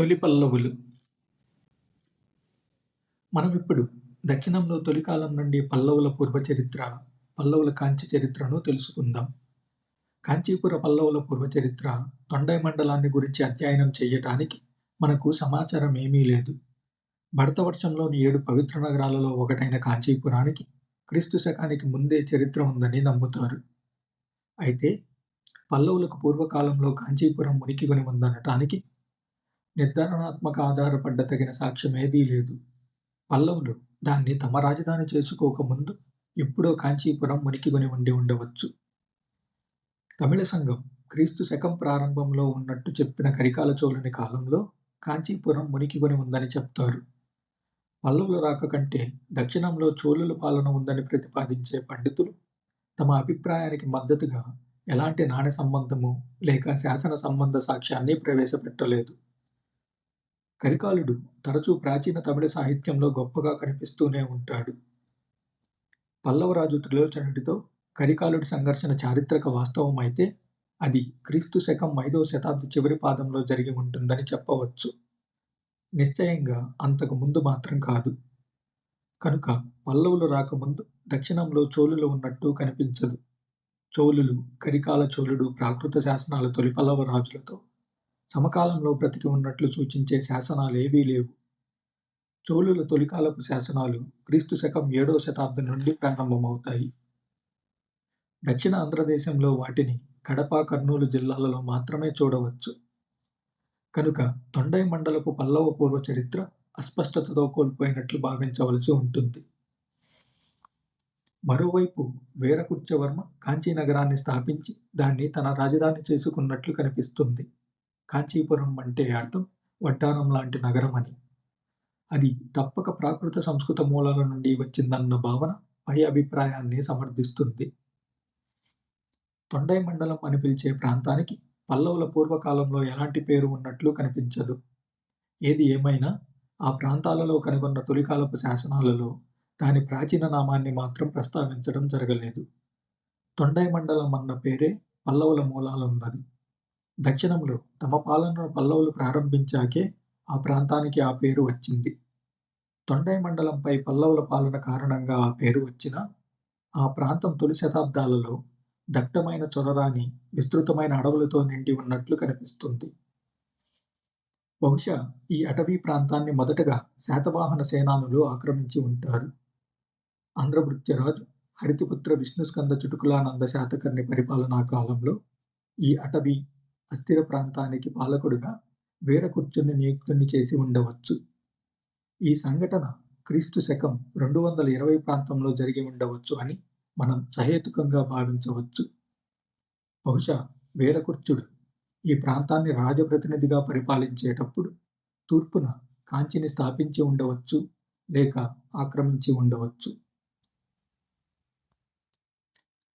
తొలి పల్లవులు. మనం ఇప్పుడు దక్షిణంలో తొలికాలం నుండి పల్లవుల పూర్వ చరిత్ర పల్లవుల కాంచి చరిత్రను తెలుసుకుందాం. కాంచీపుర పల్లవుల పూర్వ చరిత్ర తొండై మండలాన్ని గురించి అధ్యయనం చేయటానికి మనకు సమాచారం ఏమీ లేదు. భరతవర్షంలోని ఏడు పవిత్ర నగరాలలో ఒకటైన కాంచీపురానికి క్రీస్తు శకానికి ముందే చరిత్ర ఉందని నమ్ముతారు. అయితే పల్లవులకు పూర్వకాలంలో కాంచీపురం మునికికొని ఉందనటానికి నిర్ధారణాత్మక ఆధారపడ్డ తగిన సాక్ష్యం ఏదీ లేదు. పల్లవులు దాన్ని తమ రాజధాని చేసుకోకముందు ఎప్పుడో కాంచీపురం మునికిగొని ఉండి ఉండవచ్చు. తమిళ సంఘం క్రీస్తు శకం ప్రారంభంలో ఉన్నట్టు చెప్పిన కరికాల చోళుని కాలంలో కాంచీపురం మునికిగొని ఉందని చెప్తారు. పల్లవుల రాక కంటే దక్షిణంలో చోళుల పాలన ఉందని ప్రతిపాదించే పండితులు తమ అభిప్రాయానికి మద్దతుగా ఎలాంటి నాణ్య సంబంధము లేక శాసన సంబంధ సాక్ష్యాన్ని ప్రవేశపెట్టలేదు. కరికాలుడు తరచూ ప్రాచీన తమిళ సాహిత్యంలో గొప్పగా కనిపిస్తూనే ఉంటాడు. పల్లవరాజు త్రిలోచనుడితో కరికాలుడి సంఘర్షణ చారిత్రక వాస్తవం అయితే అది క్రీస్తు శకం ఐదవ శతాబ్ది చివరి పాదంలో జరిగి ఉంటుందని చెప్పవచ్చు. నిశ్చయంగా అంతకు ముందు మాత్రం కాదు. కనుక పల్లవులు రాకముందు దక్షిణంలో చోళులు ఉన్నట్టు కనిపించదు. చోళులు కరికాల చోళుడు ప్రాకృత శాసనాల తొలి పల్లవ రాజులతో సమకాలంలో బ్రతికి ఉన్నట్లు సూచించే శాసనాలు ఏవీ లేవు. చోళుల తొలికాలపు శాసనాలు క్రీస్తు శకం ఏడవ శతాబ్దం నుండి ప్రారంభమవుతాయి. దక్షిణ ఆంధ్రదేశంలో వాటిని కడప కర్నూలు జిల్లాలలో మాత్రమే చూడవచ్చు. కనుక తొండై మండలపు పల్లవ పూర్వ చరిత్ర అస్పష్టతతో కోల్పోయినట్లు భావించవలసి ఉంటుంది. మరోవైపు వీరకుర్చవర్మ కాంచీ నగరాన్ని స్థాపించి దాన్ని తన రాజధాని చేసుకున్నట్లు కనిపిస్తుంది. కాంచీపురం అంటే అర్థం వడ్డానం లాంటి నగరం అని. అది తప్పక ప్రాకృత సంస్కృత మూలాల నుండి వచ్చిందన్న భావన పై అభిప్రాయాన్ని సమర్థిస్తుంది. తొండై మండలం అని పిలిచే ప్రాంతానికి పల్లవుల పూర్వకాలంలో ఎలాంటి పేరు ఉన్నట్లు కనిపించదు. ఏది ఏమైనా ఆ ప్రాంతాలలో కనుగొన్న తొలికాలపు శాసనాలలో దాని ప్రాచీన నామాన్ని మాత్రం ప్రస్తావించడం జరగలేదు. తొండై మండలం అన్న పేరే పల్లవుల మూలాలున్నది దక్షిణంలో తమ పాలనను పల్లవులు ప్రారంభించాకే ఆ ప్రాంతానికి ఆ పేరు వచ్చింది. తొండై మండలంపై పల్లవుల పాలన కారణంగా ఆ పేరు వచ్చిన ఆ ప్రాంతం తొలి శతాబ్దాలలో దట్టమైన చొరరాని విస్తృతమైన అడవులతో నిండి ఉన్నట్లు కనిపిస్తుంది. బహుశా ఈ అటవీ ప్రాంతాన్ని మొదటగా శాతవాహన సేనానులు ఆక్రమించి ఉంటారు. ఆంధ్రభృత్యరాజు హరితిపుత్ర విష్ణుస్కంద చుటుకులానంద శాతకర్ణి పరిపాలనా కాలంలో ఈ అటవీ అస్థిర ప్రాంతానికి పాలకుడుగా వీరకుర్చుని నియుక్తుని చేసి ఉండవచ్చు. ఈ సంఘటన క్రీస్తు శకం రెండు వందల ఇరవై ప్రాంతంలో జరిగి ఉండవచ్చు అని మనం సహేతుకంగా భావించవచ్చు. బహుశా వీరకుర్చుడు ఈ ప్రాంతాన్ని రాజప్రతినిధిగా పరిపాలించేటప్పుడు తూర్పున కాంచిని స్థాపించి ఉండవచ్చు లేక ఆక్రమించి ఉండవచ్చు.